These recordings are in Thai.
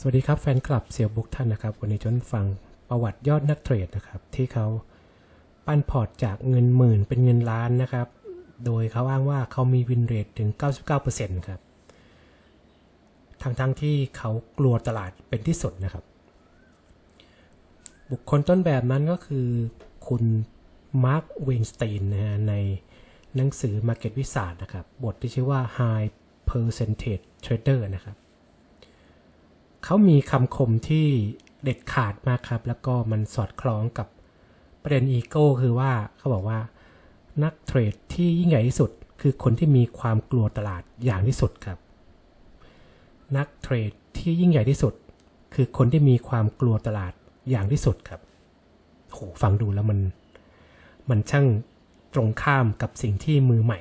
สวัสดีครับแฟนคลับเซียวบุกท่านนะครับ วันนี้จนฟังประวัติยอดนักเทรดนะครับที่เขาปั้นพอร์ตจากเงินหมื่นเป็นเงินล้านนะครับ โดยเขาอ้างว่าเขามีวินเรทถึง 99%ครับทั้งๆทที่เขากลัวตลาดเป็นที่สุดนะครับ บุคคลต้นแบบนั้นก็คือคุณมาร์คเวนสตีนนะฮะในหนังสือ Market Wizard นะครับ บทที่ชื่อว่า High Percentage Trader นะครับ เขามีคำคมที่เด็ดขาดมากครับ แล้วก็มันสอดคล้องกับประเด็นอีโก้คือว่าเขาบอกว่านักเทรดที่ยิ่งใหญ่ที่สุด คือคนที่มีความกลัวตลาดอย่างที่สุดครับ นักเทรดที่ยิ่งใหญ่ที่สุด คือคนที่มีความกลัวตลาดอย่างที่สุดครับโหฟังดูแล้วมัน มันช่างตรงข้ามกับสิ่งที่มือใหม่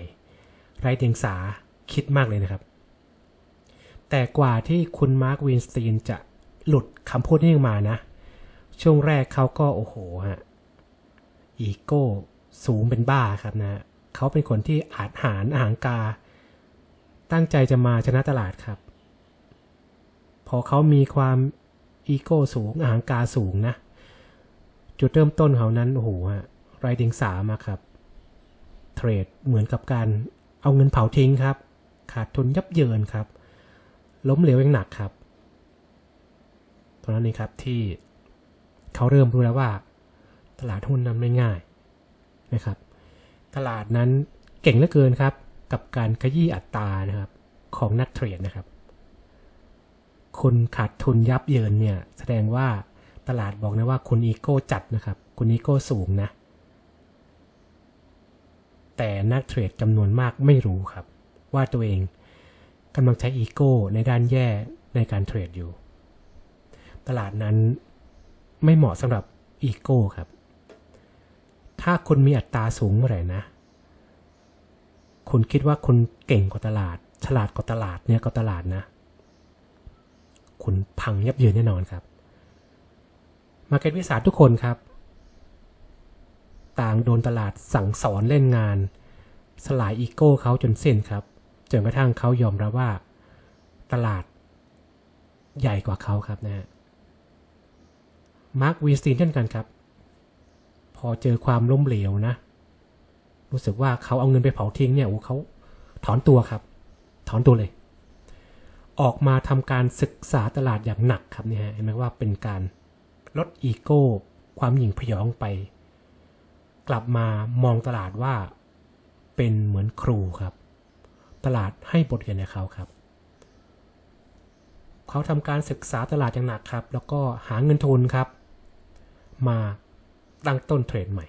ไร้เดียงสาคิดมากเลยนะครับ แต่กว่าที่คุณมาร์ควินสตีนจะหลุดคำพูดนี้ออกมานะ ช่วงแรกเขาก็โอ้โหฮะอีโก้สูงเป็นบ้าครับนะเขาเป็นคนที่อาจหารอาหางกา ตั้งใจจะมาชนะตลาดครับ พอเขามีความอีโก้สูงอาหางกาสูงนะ จุดเริ่มต้นเขานั้นโอ้โหฮะไรเดียงสามาครับเทรดเหมือนกับการเอาเงินเผาทิ้งครับ ขาดทุนยับเยินครับ ล้มเหลวอย่างหนักครับตรงนั้นนี่ครับที่เขาเริ่มรู้แล้วว่า ตลาดหุ้นนั้นไม่ง่ายนะครับ ตลาดนั้นเก่งเหลือเกินครับ กับการขยี้อัตรานะครับ ของนักเทรดนะครับ คุณขาดทุนยับเยินเนี่ย แสดงว่าตลาดบอกนะว่าคุณอีโก้จัดนะครับ คุณอีโก้สูงนะ แต่นักเทรดจำนวนมากไม่รู้ครับ ว่าตัวเอง กำลังใช้อีโก้ในด้านแย่ในการเทรดอยู่ ตลาดนั้นไม่เหมาะสำหรับอีโก้ครับ ถ้าคุณมีอัตราสูงเมื่อไหร่นะ คุณคิดว่าคุณเก่งกว่าตลาด ฉลาดกว่าตลาดเนี่ยก็ตลาดนะ คุณพังยับเยินแน่นอนครับ มาเก็ตวิสาทุกคนครับ ต่างโดนตลาดสั่งสอนเล่นงาน สลายอีโก้เขาจนสิ้นครับ จนกระทั่งเขายอมรับว่า ตลาดใหญ่กว่าเขาครับนะฮะมาร์ควีสตีนเช่นกันครับ พอเจอความล้มเหลวนะ รู้สึกว่าเขาเอาเงินไปเผาทิ้งเนี่ยโอ้เขาถอนตัวครับ ถอนตัวเลย ออกมาทำการศึกษาตลาดอย่างหนักครับเนี่ยฮะเห็นไหมว่าเป็นการลดอีโก้ ความหยิ่งพยองไป กลับมามองตลาดว่าเป็นเหมือนครูครับ ตลาดให้บทเรียนในเขาครับ เขาทำการศึกษาตลาดอย่างหนักครับ แล้วก็หาเงินทุนครับ มาตั้งต้นเทรดใหม่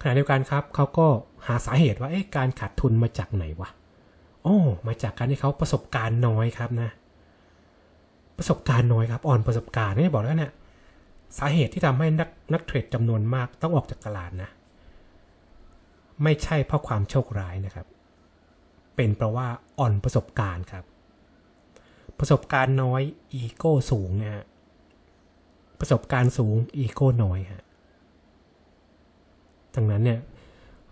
ขณะเดียวกันครับเขาก็หาสาเหตุว่าเอ๊ะการขาดทุนมาจากไหนวะโอ้มาจากการที่เขาประสบการณ์น้อยครับนะ ประสบการณ์น้อยครับ อ่อนประสบการณ์นี่บอกแล้วเนี่ยสาเหตุที่ทำให้นักนักเทรดจำนวนมากต้องออกจากตลาดนะ ไม่ใช่เพราะความโชคร้ายนะครับ เป็นเพราะว่าอ่อนประสบการณ์ครับ ประสบการณ์น้อยอีโก้สูงนะฮะประสบการณ์สูงอีโก้น้อยฮะดังนั้นเนี่ย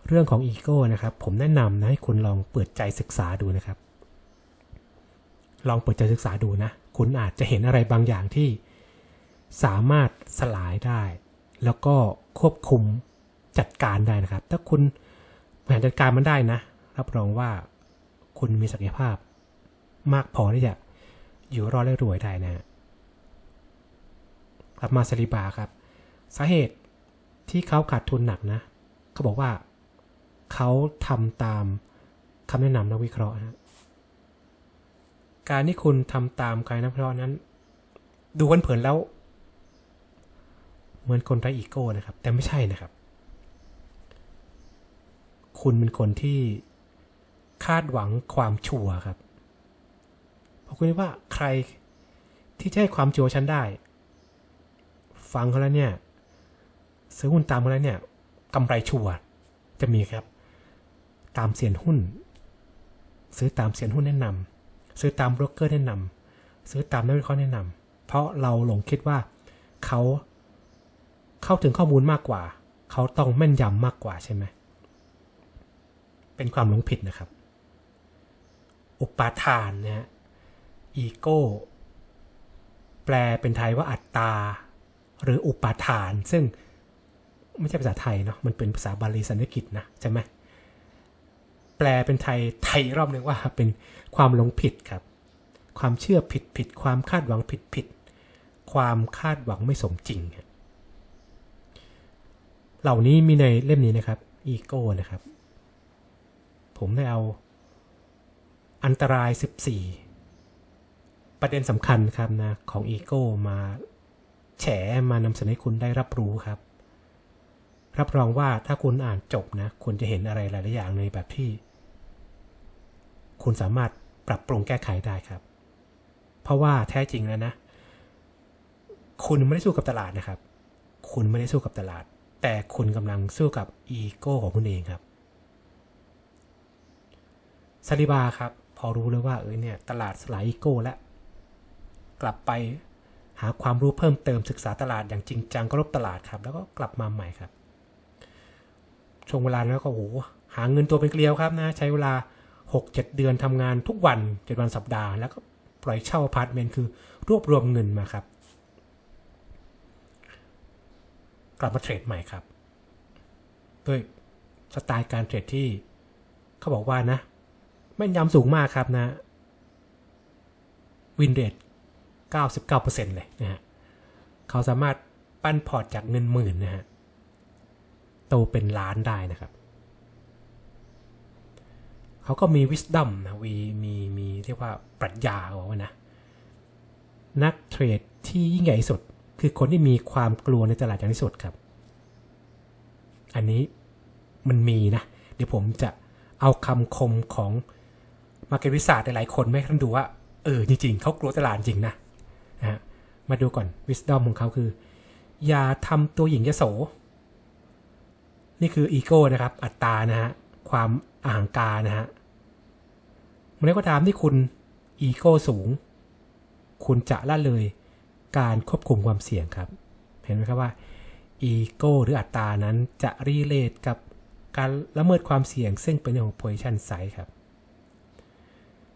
เรื่องของอีโก้นะครับผมแนะนำนะให้คุณลองเปิดใจศึกษาดูนะครับ ลองเปิดใจศึกษาดูนะ คุณอาจจะเห็นอะไรบางอย่างที่สามารถสลายได้ แล้วก็ควบคุมจัดการได้นะครับ ถ้าคุณ บริหารจัดการมันได้นะ รับรองว่าคุณมีศักยภาพ มากพอที่จะอยู่รอดและรวยได้นะกลับมาซาลิบาครับ สาเหตุที่เขาขาดทุนหนักนะ เขาบอกว่าเขาทำตามคำแนะนำนักวิเคราะห์นะการที่คุณทำตามการนักวิเคราะห์นั้น ดูกันเผินแล้ว เหมือนคนไร้อีโก้นะครับ แต่ไม่ใช่นะครับ คุณเป็นคนที่คาดหวังความชัวร์ครับเพราะคุณว่าใครที่จะให้ความชัวร์ฉันได้ ฟังเขาแล้วเนี่ยซื้อหุ้นตามเขาแล้วเนี่ยกำไรชัวร์จะมีครับ ตามเสียนหุ้น ซื้อตามเสียนหุ้นแนะนำซื้อตามโบรกเกอร์แนะนำซื้อตามนักวิเคราะห์แนะนำเพราะเราหลงคิดว่าเขาเข้าถึงข้อมูลมากกว่า เขาต้องแม่นยำมากกว่าใช่ไหมเเป็นความหลงผิดนะครับ อุปาทานนะฮะอีโก้ แปลเป็นไทยว่าอัตตา หรืออุปาทาน ซึ่งไม่ใช่ภาษาไทยเนาะมันเป็นภาษาบาลีสันสกฤตนะใช่ไหมแปลเป็นไทยไทยรอบนึงว่าเป็นความหลงผิดครับ ความเชื่อผิดผิด ความคาดหวังผิดผิด ความคาดหวังไม่สมจริง เหล่านี้มีในเล่มนี้นะครับอีโก้นะครับ ผมได้เอา อันตราย 14 ประเด็นสำคัญครับนะของอีโก้มาแฉมานำเสนอให้คุณได้รับรู้ครับ รับรองว่าถ้าคุณอ่านจบนะ คุณจะเห็นอะไรหลายๆอย่างในแบบที่ คุณสามารถปรับปรุงแก้ไขได้ครับ เพราะว่าแท้จริงแล้วนะ คุณไม่ได้สู้กับตลาดนะครับ คุณไม่ได้สู้กับตลาด แต่คุณกำลังสู้กับอีโก้ของคุณเองครับ ซาลิบาครับ พอรู้เลยว่าเออเนี่ยตลาดสลายอีโก้แล้วกลับไปหาความรู้เพิ่มเติมศึกษาตลาดอย่างจริงจังก็รบตลาดครับ แล้วก็กลับมาใหม่ครับ ช่วงเวลานั้นก็โอ้โหหาเงินตัวเป็นเกลียวครับนะ ใช้เวลา 6-7 เดือนทำงานทุกวัน7วันสัปดาห์ แล้วก็ปล่อยเช่าอพาร์ตเมนต์คือรวบรวมเงินมาครับ กลับมาเทรดใหม่ครับ ด้วยสไตล์การเทรดที่เขาบอกว่านะ แม่นยำสูงมากครับนะวินเรท99%เลยนะฮะเขาสามารถปั้นพอร์ตจากเงินหมื่นนะฮะโตเป็นล้านได้นะครับ เขาก็มี wisdom นะวีมีมีเรียกว่าปรัชญาบอกว่านะ นักเทรดที่ยิ่งใหญ่สุด คือคนที่มีความกลัวในตลาดอย่างที่สุดครับ อันนี้มันมีนะ เดี๋ยวผมจะเอาคำคมของ มาเก็ตวิสาหลายๆคนไม่ท่านดูว่า เออจริงๆ เขากลัวตลาดจริงนะนะมาดูก่อน wisdom ของเขาคือ อย่าทำตัวหญิงยโส นี่คืออีโก้นะครับ อัตตานะฮะ ความอ่างกานะฮะเมื่อก็ตามที่คุณอีโก้สูง คุณจะละเลยการควบคุมความเสี่ยงครับ เห็นไหมครับว่าอีโก้หรืออัตตานั้นจะรีเลทกับการละเมิดความเสี่ยงซึ่งเป็นเรื่องของ position size ครับ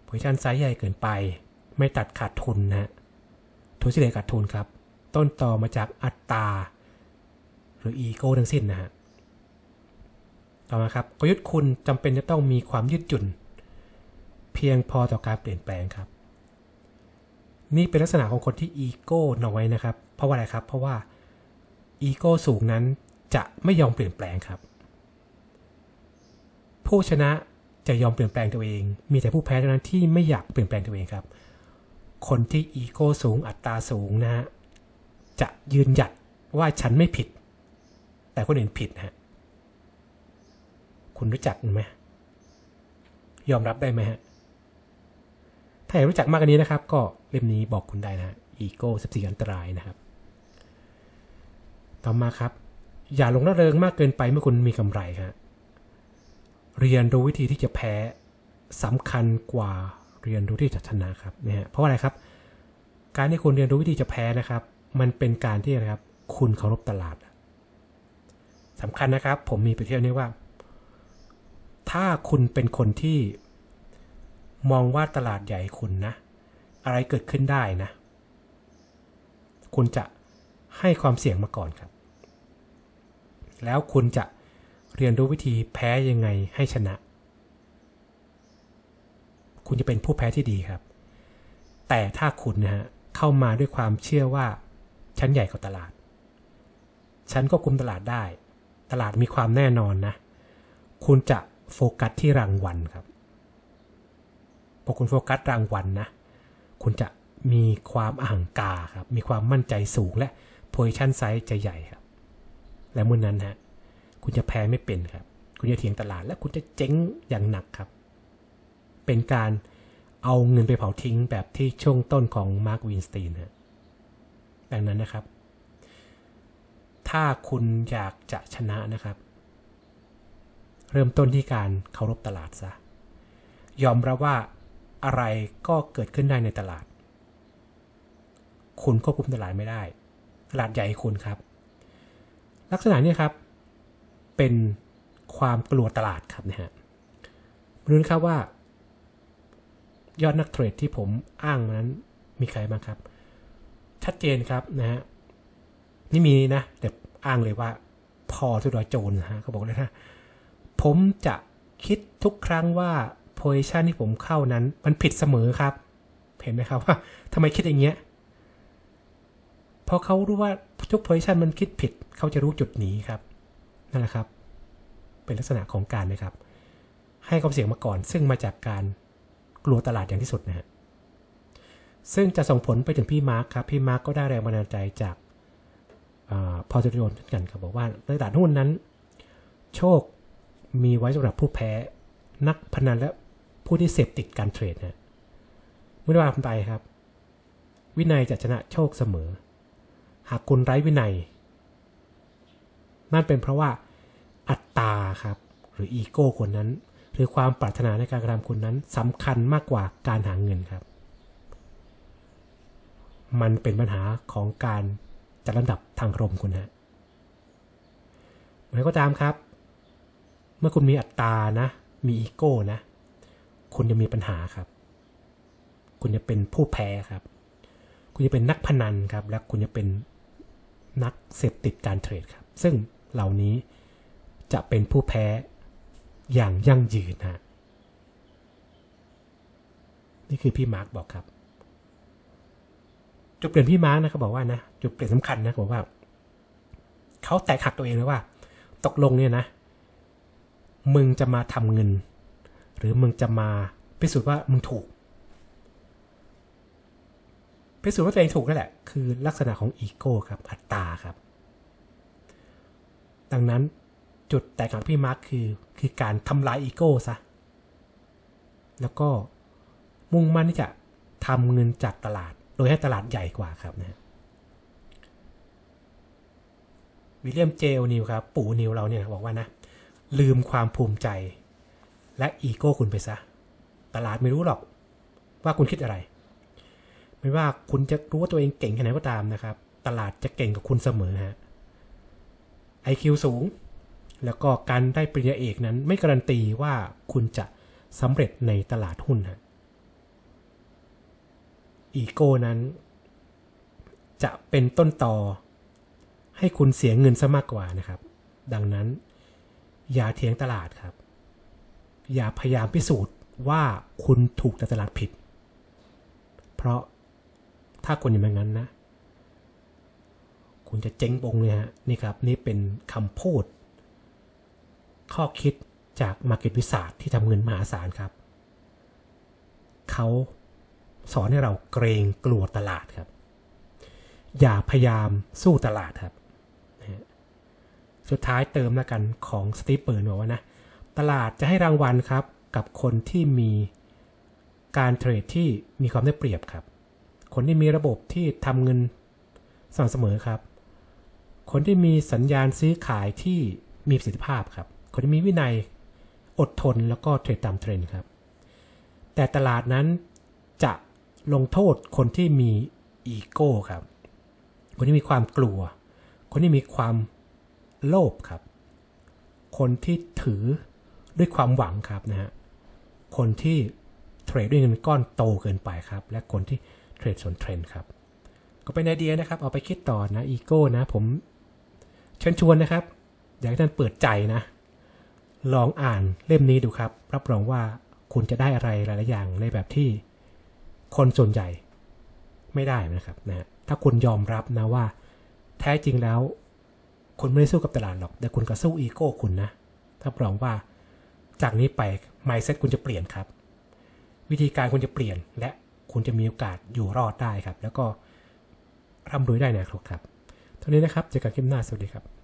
position size ใหญ่เกินไป ไม่ตัดขาดทุนนะฮะทุนเฉลี่ยขาดทุนครับ ต้นต่อมาจากอัตตาหรืออีโก้ทั้งสิ้นนะฮะต่อมาครับกลยุทธ์คุณจำเป็นจะต้องมีความยืดหยุ่น เพียงพอต่อการเปลี่ยนแปลงครับ นี่เป็นลักษณะของคนที่อีโก้น้อยนะครับ เพราะว่าอะไรครับ เพราะว่าอีโก้สูงนั้นจะไม่ยอมเปลี่ยนแปลงครับ ผู้ชนะ จะยอมเปลี่ยนแปลงตัวเอง มีแต่ผู้แพ้เท่านั้นที่ไม่อยากเปลี่ยนแปลงตัวเองครับ คนที่อีโก้สูงอัตราสูงนะฮะจะยืนหยัดว่าฉันไม่ผิด แต่คนอื่นผิดนะฮะคุณรู้จักไหมยอมรับได้ไหมฮะถ้าอยากรู้จักมากกว่านี้นะครับ ก็เล่มนี้บอกคุณได้นะอีโก้14อันตรายนะครับ ต่อมาครับ อย่าลงระเริงมากเกินไปเมื่อคุณมีกำไรครับ เรียนรู้วิธีที่จะแพ้สำคัญกว่าเรียนรู้ที่จะชนะครับนะฮะเพราะอะไรครับ การที่คุณเรียนรู้วิธีจะแพ้นะครับ มันเป็นการที่นะครับ คุณเคารพตลาดสำคัญนะครับ ผมมีไปเที่ยวนี้ว่า ถ้าคุณเป็นคนที่มองว่าตลาดใหญ่คุณนะ อะไรเกิดขึ้นได้นะ คุณจะให้ความเสี่ยงมาก่อนครับ แล้วคุณจะ เรียนรู้วิธีแพ้ยังไงให้ชนะ คุณจะเป็นผู้แพ้ที่ดีครับ แต่ถ้าคุณนะฮะเข้ามาด้วยความเชื่อว่าฉันใหญ่กว่าตลาด ฉันก็คุมตลาดได้ ตลาดมีความแน่นอนนะ คุณจะโฟกัสที่รางวัลครับพอคุณโฟกัสรางวัลนะคุณจะมีความอ่างกาครับ มีความมั่นใจสูงและ position size จะใหญ่ครับ และเมื่อนนั้นฮะ คุณจะแพ้ไม่เป็นครับ คุณจะเถียงตลาดและคุณจะเจ๊งอย่างหนักครับ เป็นการเอาเงินไปเผาทิ้งแบบที่ช่วงต้นของมาร์ควินสตีนฮะดังนั้นนะครับ ถ้าคุณอยากจะชนะนะครับ เริ่มต้นที่การเคารพตลาดซะ ยอมรับว่าอะไรก็เกิดขึ้นได้ในตลาด คุณควบคุมตลาดไม่ได้ ตลาดใหญ่คุณครับ ลักษณะนี้ครับ เป็นความกลัวตลาดครับนะฮะรู้นะครับว่ายอดนักเทรดที่ผมอ้างนั้นมีใครบ้างครับ ชัดเจนครับนะฮะนี่มีนะแต่อ้างเลยว่าพอทุดอยโจนนะฮะเขาบอกเลยนะ ผมจะคิดทุกครั้งว่า position ที่ผมเข้านั้น มันผิดเสมอครับ เห็นไหมครับว่าทำไมคิดอย่างเงี้ยพราะเขารู้ว่าทุก position มันคิดผิด เขาจะรู้จุดหนีครับ นั่นแหละครับ เป็นลักษณะของการนะครับ ให้ความเสี่ยงมาก่อน ซึ่งมาจากการกลัวตลาดอย่างที่สุดนะฮะซึ่งจะส่งผลไปถึงพี่มาร์คครับ พี่มาร์คก็ได้แรงบันดาลใจจากพอร์ตโฟลิโอเช่นกันครับบอกว่าในตลาดหุ้นนั้น โชคมีไว้สำหรับผู้แพ้นักพนันและผู้ที่เสพติดการเทรดนะไม่อว่าคุณไปครับ วินัยจะชนะโชคเสมอ หากคุณไร้วินัย นั่นเป็นเพราะว่า ครับ หรืออีโก้คนนั้น หรือความปรารถนาในการกระทำคุณนั้นสำคัญมากกว่าการหาเงินครับ มันเป็นปัญหาของการจัดลำดับทางรมคุณฮะเมื่อก็ตามครับ เมื่อคุณมีอัตตานะ มีอีโก้นะ คุณจะมีปัญหาครับ คุณจะเป็นผู้แพ้ครับ คุณจะเป็นนักพนันครับ และคุณจะเป็นนักเสพติดการเทรดครับ ซึ่งเหล่านี้ จะเป็นผู้แพ้อย่างยั่งยืนฮะนี่คือพี่มาร์กบอกครับ จุดเปลี่ยนพี่มาร์กนะครับบอกว่านะจุดเปลี่ยนสำคัญนะบอกว่า เขาแตกหักตัวเองเลยว่า ตกลงเนี่ยนะ มึงจะมาทำเงิน หรือมึงจะมาพิสูจน์ว่ามึงถูกพิสูจน์ว่าตัวเองถูกนั่นแหละ คือลักษณะของอีโก้ครับอัตตาครับ ดังนั้น จุดแตกหักพี่มาร์คคือคือการทำลายอีโก้ซะ แล้วก็มุ่งมั่นที่จะทำเงินจากตลาด โดยให้ตลาดใหญ่กว่าครับนะวิลเลียมเจลนิวครับ ปู่นิวเราเนี่ยบอกว่านะ ลืมความภูมิใจ และอีโก้คุณไปซะ ตลาดไม่รู้หรอกว่าคุณคิดอะไร ไม่ว่าคุณจะรู้ว่าตัวเองเก่งแค่ไหนก็ตามนะครับ ตลาดจะเก่งกับคุณเสมอฮะไอคิวสูง แล้วก็การได้ปริญญาเอกนั้นไม่การันตีว่าคุณจะสำเร็จในตลาดหุ้นฮะอีโก้นั้น จะเป็นต้นต่อ ให้คุณเสียเงินซะมากกว่านะครับ ดังนั้น อย่าเถียงตลาดครับ อย่าพยายามพิสูจน์ว่าคุณถูกแต่ตลาดผิด เพราะถ้าคุณอย่างนั้นนะ คุณจะเจ๊งบงเลยฮะนี่ครับ นี่เป็นคำพูด ข้อคิดจากมาร์เก็ตวิสาทที่ทำเงินมหาศาลครับ เขาสอนให้เราเกรงกลัวตลาดครับ อย่าพยายามสู้ตลาดครับ สุดท้ายเติมแล้วกันของสตีเปิร์นบอกว่านะ ตลาดจะให้รางวัลครับกับคนที่มีการเทรดที่มีความได้เปรียบครับ คนที่มีระบบที่ทำเงินสม่ำเสมอครับ คนที่มีสัญญาณซื้อขายที่มีประสิทธิภาพครับ คนที่มีวินัยอดทนแล้วก็เทรดตามเทรนด์ครับ แต่ตลาดนั้นจะลงโทษคนที่มีอีโก้ครับ คนที่มีความกลัว คนที่มีความโลภครับ คนที่ถือด้วยความหวังครับนะฮะ คนที่เทรดด้วยเงินก้อนโตเกินไปครับ และคนที่เทรดสวนเทรนด์ครับ ก็เป็นไอเดียนะครับ เอาไปคิดต่อนะอีโก้นะ ผมเชิญชวนนะครับ อยากให้ท่านเปิดใจนะ ลองอ่านเล่มนี้ดูครับ รับรองว่าคุณจะได้อะไรหลายๆอย่างในแบบที่คนส่วนใหญ่ไม่ได้นะครับนะถ้าคุณยอมรับนะว่า แท้จริงแล้ว คุณไม่ได้สู้กับตลาดหรอก แต่คุณก็สู้อีโก้คุณนะถ้ารับรองว่าจากนี้ไป mindset คุณจะเปลี่ยนครับ วิธีการคุณจะเปลี่ยนและคุณจะมีโอกาสอยู่รอดได้ครับ แล้วก็ร่ำรวยได้นะครับเท่านี้นะครับเจอกันคลิปหน้าสวัสดีครับ